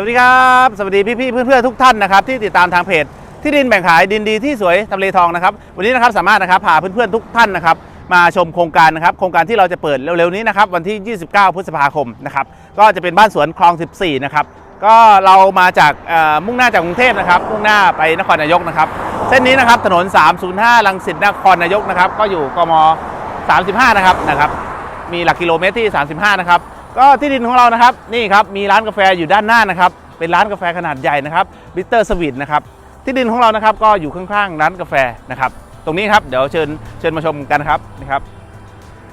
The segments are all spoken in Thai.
สวัสดีครับ สวัสดีพี่ๆเพื่อนๆทุกท่านนะครับที่ติดตามทางเพจที่ดินแบ่งขายดินดีที่สวยทำเลทองนะครับวันนี้นะครับสามารถนะครับพาเพื่อนๆทุกท่านนะครับมาชมโครงการนะครับโครงการที่เราจะเปิดเร็วๆนี้นะครับวันที่ 29 พฤษภาคมนะครับก็จะเป็นบ้านสวนคลอง 14 นะครับก็เรามาจากมุ่งหน้าจากกรุงเทพนะครับมุ่งหน้าไปนครนายกนะครับเส้นนี้นะครับถนน 305 ลังสิตนครนายกนะครับก็อยู่กม 35 นะครับนะครับมีหลักกิโลเมตรที่ 35 นะครับ ก็ที่ดินของเรานะครับนี่ครับมีร้านกาแฟอยู่ด้านหน้านะครับเป็นร้านกาแฟขนาดใหญ่นะครับบิเตอร์สวีทนะครับที่ดินของเรานะครับก็อยู่ข้างๆร้านกาแฟนะครับตรงนี้ครับเดี๋ยวเชิญเชิญมาชมกันครับนะครับ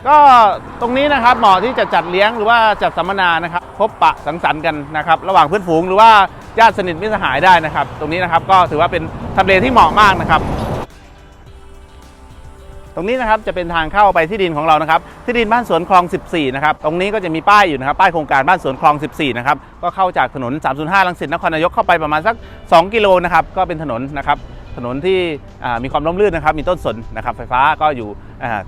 ก็ตรงนี้นะครับเหมาะที่จะจัดเลี้ยงหรือว่าจัดสัมมนานะครับพบปะสังสรรค์กันนะครับระหว่างเพื่อนฝูงหรือว่าญาติสนิทมิตรสหายได้นะครับ ตรงนี้นะครับก็ถือว่าเป็นทำเลที่เหมาะมากนะครับ ตรงนี้นะครับจะเป็นทางเข้าไปที่ดินของเรานะครับ ที่ดินบ้านสวนคลอง 14 นะครับ ตรงนี้ก็จะมีป้ายอยู่นะครับ ป้ายโครงการบ้านสวนคลอง 14 นะครับ ก็เข้าจากถนน 305 ลังสิต นครนายกเข้าไปประมาณสัก 2 กิโลนะครับ ก็เป็นถนนนะครับ ถนนที่มีความร่มรื่นนะครับ มีต้นสนนะครับ ไฟฟ้าก็อยู่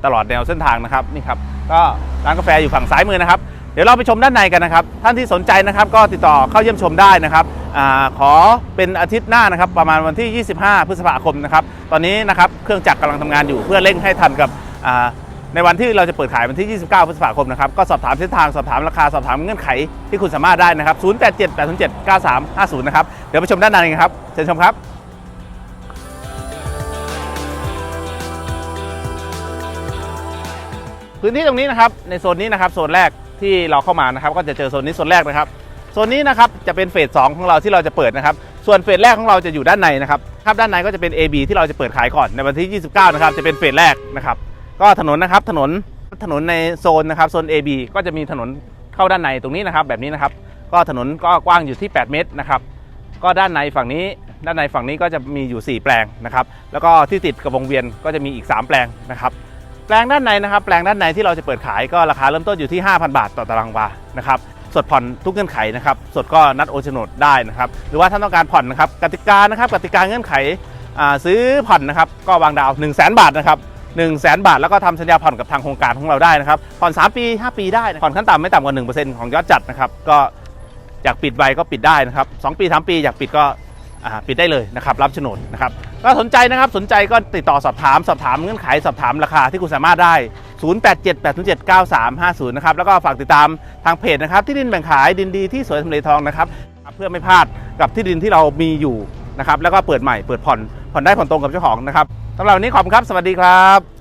ตลอดแนวเส้นทางนะครับ นี่ครับ ก็ร้านกาแฟอยู่ฝั่งซ้ายมือนะครับ ดี๋ยวเราไปชมด้านในกันนะครับ ท่านที่สนใจนะครับก็ติดต่อเข้าเยี่ยมชมได้นะครับอขอเป็นอาทิตย์หน้านะครับ ประมาณวันที่ 25 พฤษภาคมนะครับ ตอนนี้นะครับเครื่องจักรกำลังทำงานอยู่เพื่อเร่งให้ทันกับในวันที่เราจะเปิดขายวันที่ 29 พฤษภาคมนะครับ ก็สอบถามเส้นทาง สอบถามราคา สอบถามเงื่อนไขที่คุณสามารถได้นะครับ 087 807 9350 นะครับ เดี๋ยวไปชมด้านในกันครับ เชิญชมครับพื้นที่ตรงนี้นะครับ ในโซนนี้นะครับ โซนแรก ที่เราเข้ามานะครับก็จะเจอโซนนี้โซนแรกนะครับโซนนี้นะครับจะเป็นเฟสสองของเราที่เราจะเปิดนะครับส่วนเฟสแรกของเราจะอยู่ด้านในนะครับครับด้านในก็จะเป็น AB ที่เราจะเปิดขายก่อนในวันที่ 29 นะครับจะเป็นเฟสแรกนะครับก็ถนนนะครับถนนถนนในโซนนะครับโซน AB ก็จะมีถนนเข้าด้านในตรงนี้นะครับแบบนี้นะครับก็ถนนก็กว้างอยู่ที่ 8 เมตรนะครับก็ด้านในฝั่งนี้ด้านในฝั่งนี้ก็จะมีอยู่ 4 แปลงนะครับแล้วก็ที่ติดกับวงเวียนก็จะมีอีก 3 แปลงนะครับ แปลงด้านในนะครับแปลงด้านในที่เราจะเปิดขายก็ราคาเริ่มต้นอยู่ที่ 5,000 บาทต่อตารางวานะครับสดผ่อนทุกเงื่อนไขนะครับสดก็นัดโอนโฉนดได้นะครับหรือว่าท่านต้องการผ่อนนะครับกติกานะครับกติกาเงื่อนไขซื้อผ่อนนะครับก็วางดาว 1 0 0 0 0แบาทนะครับ1 0 0 0 0แบาทแล้วก็ทำสัญญาผ่อนกับทางโครงการของเราได้นะครับผ่อน 3 ปี 5 ปีได้ผ่อนขั้นต่ำไม่ต่ำกว่า 1%ของยอดจัดนะครับก็อยากปิดไวก็ปิดได้นะครับ2ปี 3 ปีอยากปิดก็ปิดได้เลยนะครับรับโฉนดนะครับ ก็สนใจนะครับสนใจก็ติดต่อสอบถามสอบถามเงื่อนไขสอบถามราคาที่คุณสามารถได้ 0878079350 นะครับ แล้วก็ฝากติดตามทางเพจนะครับ ที่ดินแบ่งขายดินดีที่สวยทำเลทองนะครับ เพื่อไม่พลาดกับที่ดินที่เรามีอยู่นะครับ แล้วก็เปิดใหม่เปิดผ่อนผ่อนได้ผ่อนตรงกับเจ้าของนะครับสำหรับวันนี้ขอบคุณครับ สวัสดีครับ